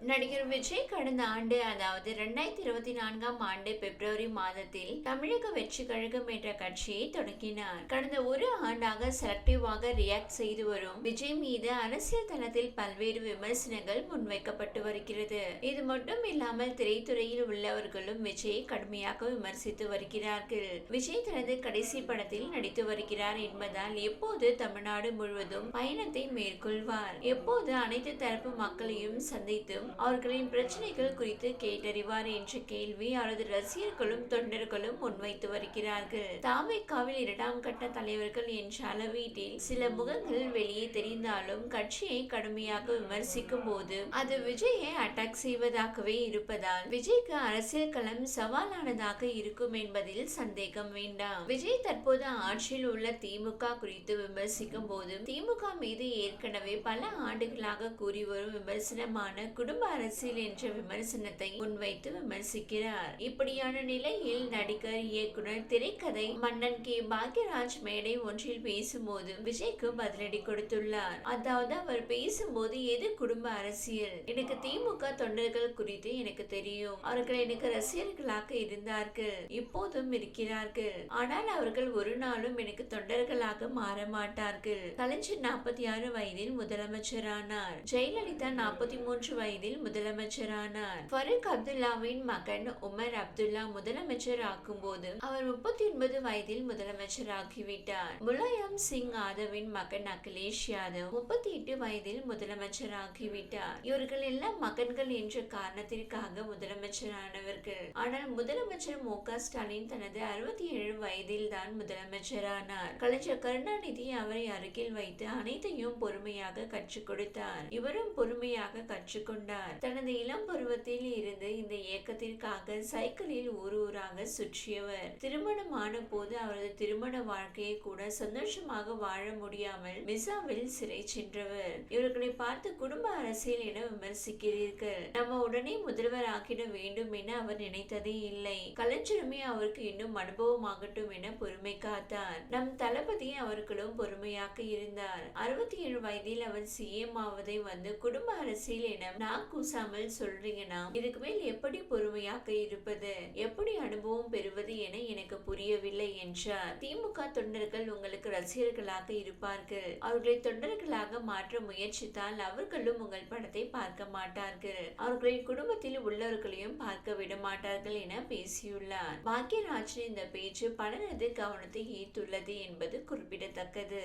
நடிகர் விஜய் கடந்த ஆண்டு அதாவது ரெண்டாயிரத்தி இருபத்தி நான்காம் ஆண்டு பிப்ரவரி மாதத்தில் தமிழக வெற்றி கழகம் என்ற கட்சியை தொடங்கினார் கடந்த ஒரு ஆண்டாக செலக்டிவாக ரியாக்ட் செய்து வரும் விஜய் மீது அரசியல் தளத்தில் பல்வேறு விமர்சனங்கள் முன்வைக்கப்பட்டு வருகிறது. இது மட்டும் இல்லாமல் திரைத்துறையில் உள்ளவர்களும் விஜயை கடுமையாக விமர்சித்து வருகிறார்கள். விஜய் தனது கடைசி படத்தில் நடித்து வருகிறார் என்பதால் எப்போது தமிழ்நாடு முழுவதும் பயணத்தை மேற்கொள்வார்? எப்போது அனைத்து தரப்பு மக்களையும் சந்தித்து அவர்களின் பிரச்சனைகள் குறித்து கேட்டறிவார் என்ற கேள்வி அவரது ரசிகர்களும் தொண்டர்களும் முன்வைத்து வருகிறார்கள். தாமிக்காவில் இரண்டாம் கட்ட தலைவர்கள் என்ற அளவீட்டில் சில முகங்கள் வெளியே தெரிந்தாலும் கட்சியை கடுமையாக விமர்சிக்கும் போது அது விஜயை அட்டாக் செய்வதாகவே இருப்பதால் விஜய்க்கு அரசியல் களம் சவாலானதாக இருக்கும் என்பதில் சந்தேகம் வேண்டாம். விஜய் தற்போது ஆட்சியில் உள்ள திமுக குறித்து விமர்சிக்கும் போது திமுக மீது ஏற்கனவே பல ஆண்டுகளாக கூறி வரும் விமர்சனமான குடும்ப குடும்ப அரசியல் என்ற விமர்சனத்தை முன்வைத்து விமர்சிக்கிறார். இப்படியான நிலையில் நடிகர் இயக்குனர் திரைக்கதை மன்னன் கே. பாக்யராஜ் மேடை ஒன்றில் பேசும்போது விஜய்க்கு பதிலடி கொடுத்துள்ளார். அதாவது அவர் பேசும்போது எது குடும்ப அரசியல்? எனக்கு திமுக தொண்டர்கள் குறித்து எனக்கு தெரியும். அவர்கள் எனக்கு ரசிகர்களாக இருந்தார்கள். இப்போதும் இருக்கிறார்கள். ஆனால் அவர்கள் ஒரு நாளும் எனக்கு தொண்டர்களாக மாற மாட்டார்கள். கலைஞர் நாற்பத்தி ஆறு வயதில் முதலமைச்சரானார். ஜெயலலிதா நாற்பத்தி மூன்று வயதில் முதலமைச்சரானார். ஃபருக் அப்துல்லாவின் மகன் உமர் அப்துல்லா முதலமைச்சர் ஆக்கும் போது அவர் முப்பத்தி ஒன்பது வயதில் முதலமைச்சர் ஆகிவிட்டார் முலாயம் சிங் யாதவின் மகன் அகிலேஷ் யாதவ் முப்பத்தி எட்டு வயதில் முதலமைச்சர் ஆகிவிட்டார் இவர்கள் எல்லாம் மகன்கள் என்ற காரணத்திற்காக முதலமைச்சரானவர்கள். ஆனால் முதலமைச்சர் மு க ஸ்டாலின் தனது அறுபத்தி ஏழு வயதில் தான் முதலமைச்சரானார். கலைஞர் கருணாநிதி அவரை அருகில் வைத்து அனைத்தையும் பொறுமையாக கற்றுக் கொடுத்தார். இவரும் பொறுமையாக கற்றுக்கொண்டார் தனது இளம் பருவத்தில் இருந்து இந்த இயக்கத்திற்காக சைக்கிளில் ஊர் ஊராக சுற்றியவர். திருமணமான போது அவரது திருமண வாழ்க்கையை கூட சந்தோஷமாக வாழ முடியாமல் மிசாவில் சிறை சென்றவர். இவர்களை பார்த்து குடும்ப அரசியல் என விமர்சிக்கிறீர்கள். நம்ம உடனே முதல்வர் ஆக்கிட வேண்டும் என அவர் நினைத்ததே இல்லை. கலைஞருமே அவருக்கு இன்னும் அனுபவமாகட்டும் என பொறுமை காத்தார். நம் தளபதி அவர்களும் பொறுமையாக இருந்தார். அறுபத்தி ஏழு வயதில் அவர் சிஎம் ஆவதை வந்து குடும்ப அரசியல் என நான் கூசாமல் சொல்றீங்கன்னா இதுக்கு மேல் எப்படி பொறுமையாக இருப்பது? எப்படி அனுபவம் பெறுவது என எனக்கு புரியவில்லை என்றார். திமுக தொண்டர்கள் உங்களுக்கு ரசிகர்களாக இருப்பார்கள். அவர்களை தொண்டர்களாக மாற்ற முயற்சித்தால் அவர்களும் உங்கள் படத்தை பார்க்க மாட்டார்கள். அவர்களின் குடும்பத்தில் உள்ளவர்களையும் பார்க்க விட மாட்டார்கள் என பேசியுள்ளார். பாக்யராஜின் இந்த பேச்சு பலரது கவனத்தை ஈர்த்துள்ளது என்பது குறிப்பிடத்தக்கது.